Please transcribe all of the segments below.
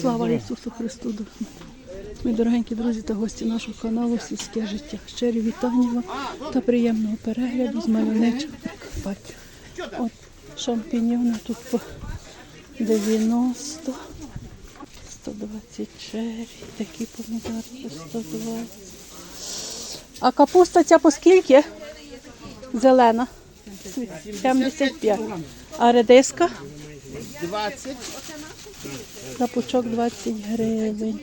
Слава Ісусу Христу! Мої дорогенькі друзі та гості нашого каналу Сільське життя. Щирі вітання та приємного перегляду з мальовничого Прикарпаття. От шампіньони тут по 90, 120 черрі, такі помідори по 120. А капуста ця по скільки? Зелена. 75. А редиска? 20. На пучок 20 гривень.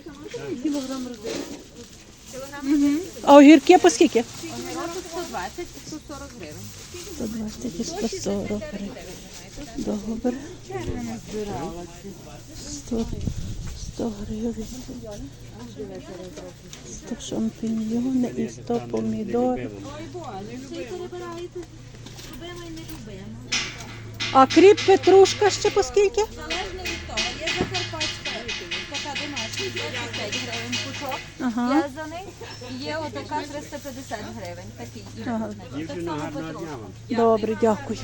А огірки по скільки? 120 і 140 гривень. 120 і 140 гривень. Добре. 100, 100 гривень. 100 шампіньйони і 100 помідорів. А кріп петрушка ще по скільки? Залежно від того, є закарпатська така домашня 25 гривень пучок. Ага. В'язаний. Є отака 350 гривень. Такий Ага. Так само петрушка. Добре, дякую.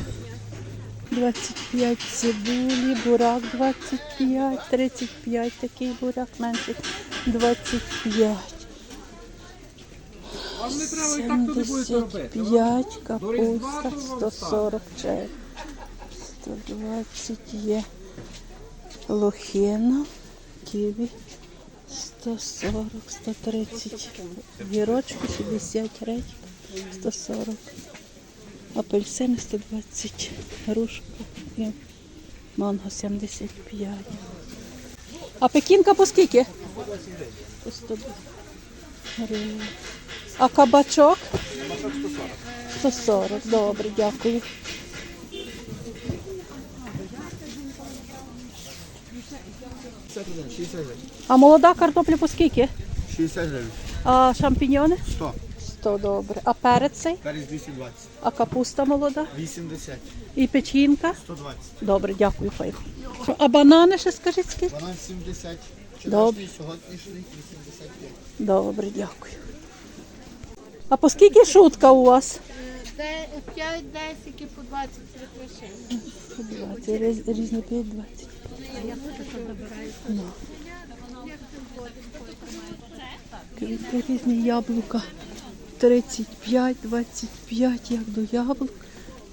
25 цибулі, бурак 25, 35 такий бурак, менший 25. 75 капуста, 140 чай. 120 є лохина, ківі, 140, 130 гірочки, 60 редька, 140. Апельсини 120, грушка і манго 75. А пекінка по скільки? По 120 гривень. А кабачок? 140. Добре, дякую. А молода картопля по скільки? 60 гривень. А шампіньони? 100. 100 добре. А перець цей? Перець 220. А капуста молода? 80. І печінка? 120. Добре, дякую, файно. А банани ще скажіть скільки? Банан 70. Добре. Сьогоднішній 85. Добре, дякую. А по скільки шутка у вас? 5, 10 і по 20 прикрашень. По 20, різні 5, 20. Квіти різні яблука. 35, 25, як до яблук.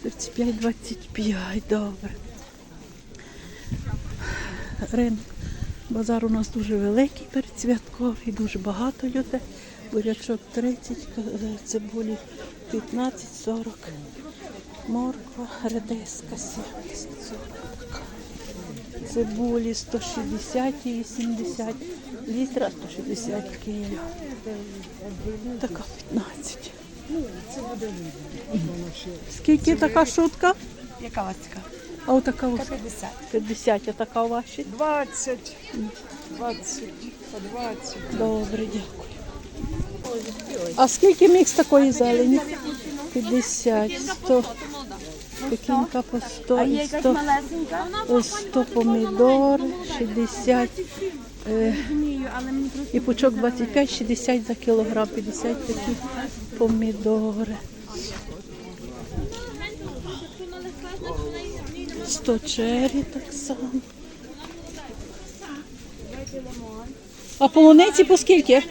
35, 25, добре. Ринок. Базар у нас дуже великий передсвятковий, дуже багато людей. Бурячок 30, к- е, цибулі 15, 40. Морква, редиска 70, 40. Цибулі 160 і 80 літра, 160 кіло. Така 15. Скільки така шутка? Яка у? А отака ось 50. 50, а така у вашій? 20, 20, по 20. Добре, дякую. А скільки мікс такої зелені? 50, 100. Пекінка по 100 і 100, е, 100 помідори, 60. е, І пучок 25, 60 за кілограм, 50 такі помідори. 100 чері так само. А полуниці по скільки?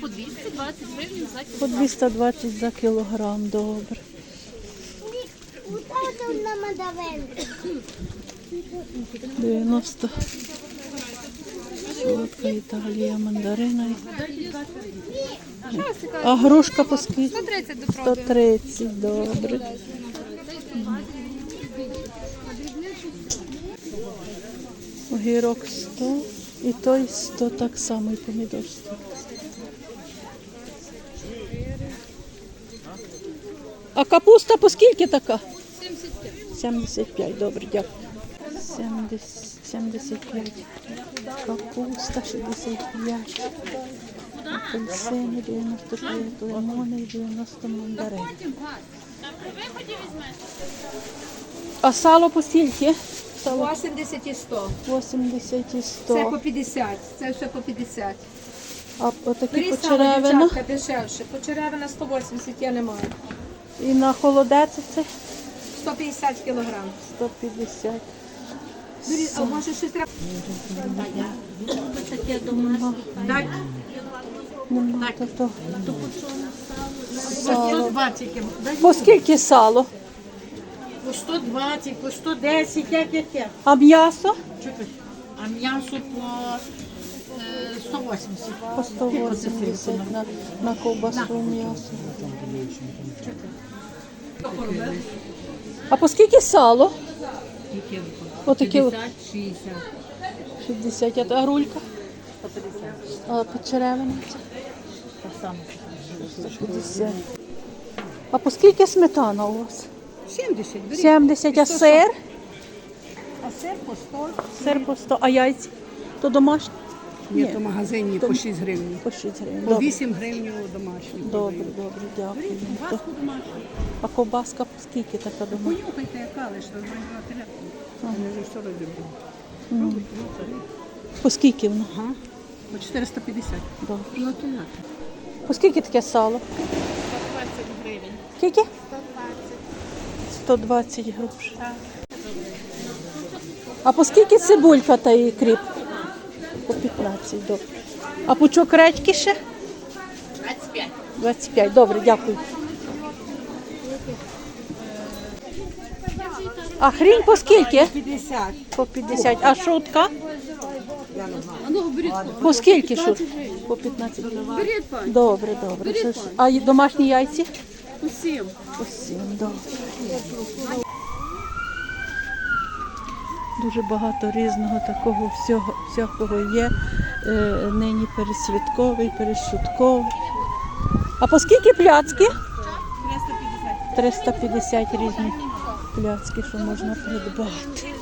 По 220 гривень за По 220 за кілограм, добре. На мадавенку. 90. Солодка Італія, мандарина. А грушка по скільки? 130 до 130, добре. Огірок 100 і той 100 так само, і помідор 100. А капуста по скільки така? 75. 75, добре, дякую. 70, 75. Капуста 65. Апельсини 95, лимони і 90 мандарин. А сало по скільки? Сало 80 і 100. 80 і Це по 50. Це все по 50. А отакі почеревина. дівчатка, дешевше. Почеревина 180 я не маю. І на холодець це 150 кілограм. 150. Бери, а може щось треба? То, то. Сало. 120, По скільки сало? по 120, по 110, як яке. А м'ясо? Чекай. А м'ясо по е, 180. По 180 на, на ковбасу м'ясо. А по скільки сало? Отаке от 60. 60, а рулька? А почеревина? Так само. 50. А по скільки сметана у вас? 70, бери. 70, а сир? А сир по 100. Сир по 100, а яйця? То домашні? Ні, то в магазині по 6 гривень. По 6 гривень. По Добре, 8 гривень домашні. добре, добре, дякую. То- А ковбаска скільки така домашня? Понюхайте, яка лише нормальна телятина. Я вже все розібрала. По скільки воно? Ага. По 450. Добре. Ну, то? По скільки таке сало? 120 гривень. Скільки? 120. 120 грошей. А по скільки цибулька та і кріп? По 15, добре. А пучок редьки ще? 25. 25, добре, дякую. А хрінь по скільки? 50. По 50. А шутка? По скільки шутка? По 15. Добре, добре. А домашні яйці? Усім. По 7, добре. Дуже багато різного такого всього, всякого є. Е, нині пересвятковий, перешутковий. А по скільки пляцки? 350. 350 різні пляцки, що можна придбати.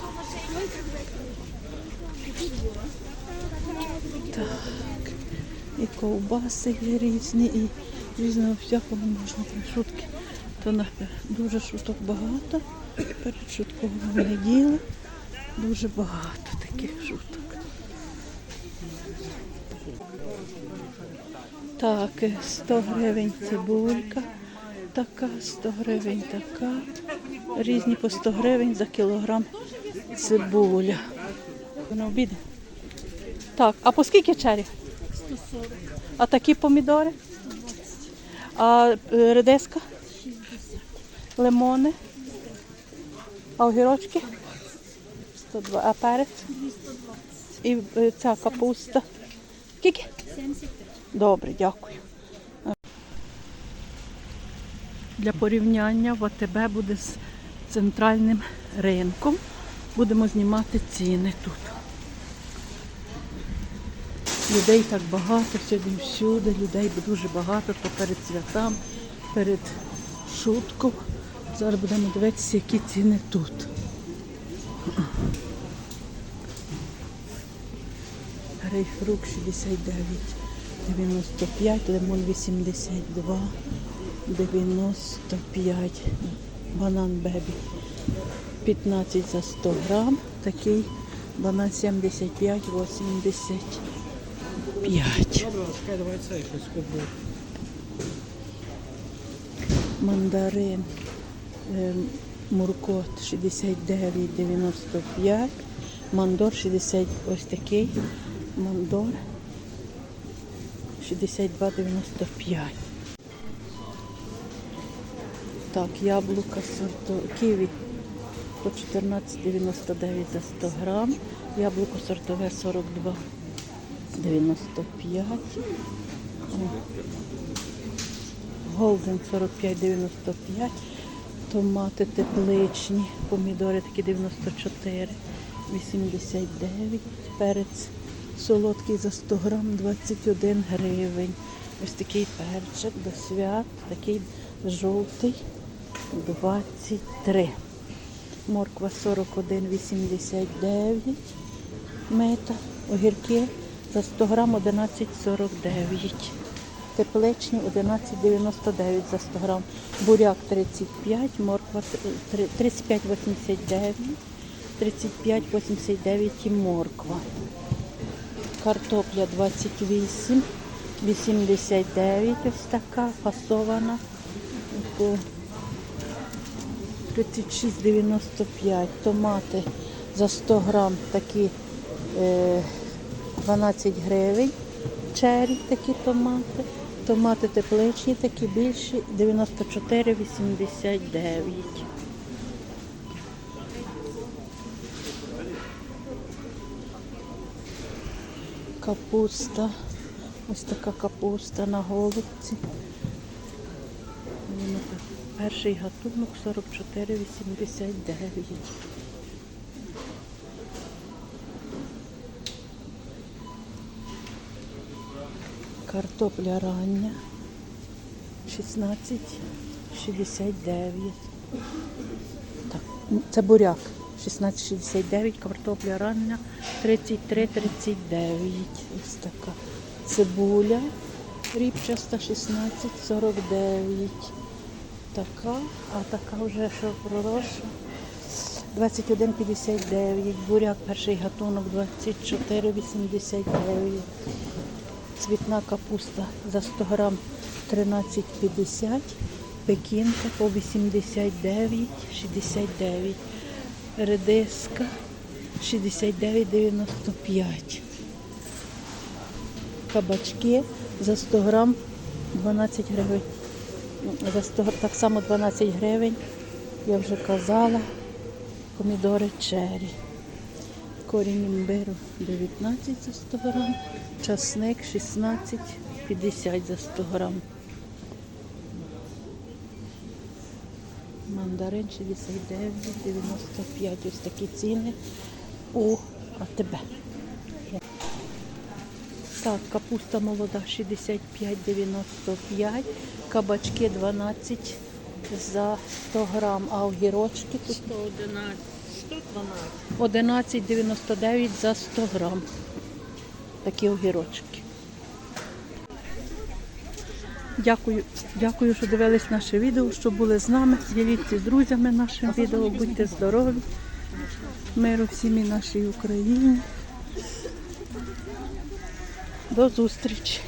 Так. І ковбаси є різні, і різного всякого можна шутки. То дуже шуток багато. Перед шутковою неділя дуже багато таких шуток. Так, е, 100 гривень цибулька, така, 100 гривень така. Різні по 100 гривень за кілограм цибуля. На обіди. Так, а по скільки чері? 140. А такі помідори? А е, редиска? Лимони? А огірочки? 102. А перець? 220. І е, ця капуста? Скільки? 75. Добре, дякую. Для порівняння в АТБ буде з центральним ринком. Будемо знімати ціни тут. Людей так багато, сьогодні всюди, людей дуже багато, то перед святами, перед шуткою. Зараз будемо дивитися, які ціни тут. Грейпфрут 69,95, лимон 82, 95, банан бебі 15 за 100 грам, такий банан 75, 85. Мандарин Муркот 69,95, Мандор 60, ось такий, Мандор 62,95. Так, яблука сорту ківі по 14,99 за 100 грам. Яблуко сортове 42,95. О. Голден 45,95. Томати тепличні, помідори такі 94, 89. Перець солодкий за 100 грам 21 гривень. Ось такий перчик до свят, такий жовтий 23. Морква 41,89. Мета, огірки за 100 грам 11,49. Тепличні 11,99 за 100 грам. Буряк 35, морква 35,89, 35,89 і морква. Картопля 28, 89 ось така, фасована 36,95. Томати за 100 грам такі е, 12 гривень. Чері такі томати. Томати тепличні, такі більші 94,89. Капуста. Ось така капуста на голубці. Перший гатунок 44,89. Картопля рання 16,69. Так, це буряк 16,69, картопля рання 33,39. Ось така. Цибуля ріпчаста 16,49. Така, а така вже що пророша 21,59. Буряк перший гатунок 24,89. Цвітна капуста за 100 грам 13,50. Пекінка по 89,69. Редиска 69,95. Кабачки за 100 грам 12 гривень. За 100, гр- так само 12 гривень. Я вже казала. Помідори чері. Корінь імбиру 19 за 100 грам. Часник 16,50 за 100 грам. Мандарин 69,95. Ось такі ціни у АТБ. Так, капуста молода 65,95, кабачки 12 за 100 грам, а огірочки тут 111, 112. 11,99 за 100 грам. Такі огірочки. Дякую, дякую, що дивились наше відео, що були з нами. Діліться з друзями нашим відео, будьте здорові. Миру всім і нашій Україні. До зустрічі!